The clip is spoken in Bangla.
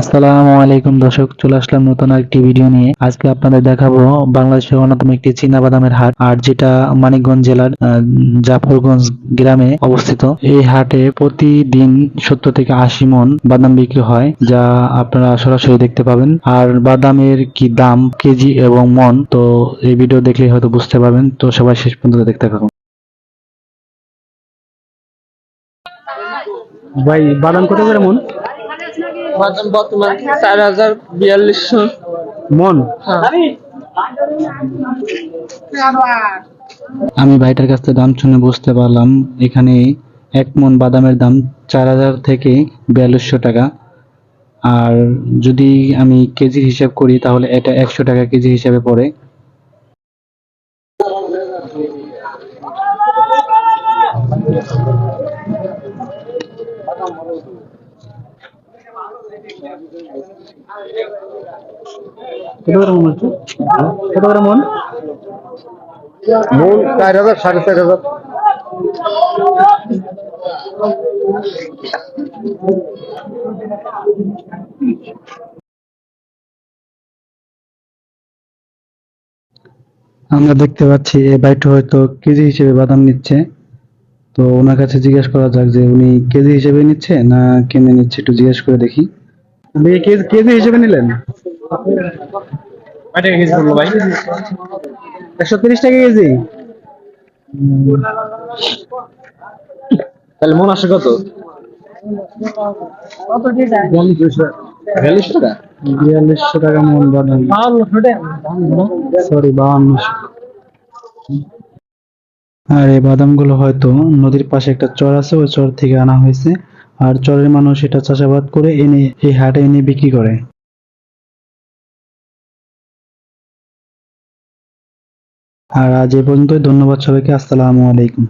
আসসালামু আলাইকুম দর্শক, চলে আসলাম নতুন একটি ভিডিও নিয়ে। আজকে আপনাদের দেখাবো বাংলাদেশের অন্যতম একটি চীনা বাদামের হাট, আর যেটা মানিকগঞ্জ জেলার জাফরগঞ্জ গ্রামে অবস্থিত। এই হাটে প্রতিদিন সত্তর থেকে আশি মন বাদাম বিক্রি হয়, যা আপনারা সরাসরি দেখতে পাবেন। আর বাদামের কি দাম, কেজি এবং মন, তো এই ভিডিও দেখলে হয়তো বুঝতে পারবেন। তো সবাই শেষ পর্যন্ত দেখতে থাকুন। ভাই, বাদাম কত করে মন? বাদাম বর্তমান চার হাজার বিয়াল্লিশশো মন? হ্যাঁ। আমি ভাইটার কাছ থেকে দাম শুনে বুঝতে পারলাম এখানে এক মন বাদামের দাম চার হাজার থেকে বিয়াল্লিশশো টাকা। আর যদি আমি কেজি হিসাব করি তাহলে এটা একশো টাকা কেজি হিসাবে পড়ে। কত মন হচ্ছে? কত করে মন? চার হাজার সাড়ে চার হাজার। আমরা দেখতে পাচ্ছি এই ভাইটা হয়তো কেজি হিসেবে বাদাম নিচ্ছে। তো ওনার কাছে জিজ্ঞেস করা যাক যে উনি কেজি হিসেবে নিচ্ছে না কেমনে নিচ্ছে একটু জিজ্ঞেস করে দেখি। কেজি হিসেবে নিলেন? একশো তিরিশ টাকা কেজি। তাহলে মন আসে কত? টাকা? বিয়াল্লিশশো টাকা মন বাদাম সরি বাউান্নশো আর এই বাদামগুলো হয়তো নদীর পাশে একটা চর আছে, ওই চর থেকে আনা হয়েছে। আর চরের মানুষ এটা চাষাবাদ করে এনে এই হাটে এনে বিক্রি করে। আর আজ এ পর্যন্তই, ধন্যবাদ সবাইকে, আসসালামু আলাইকুম।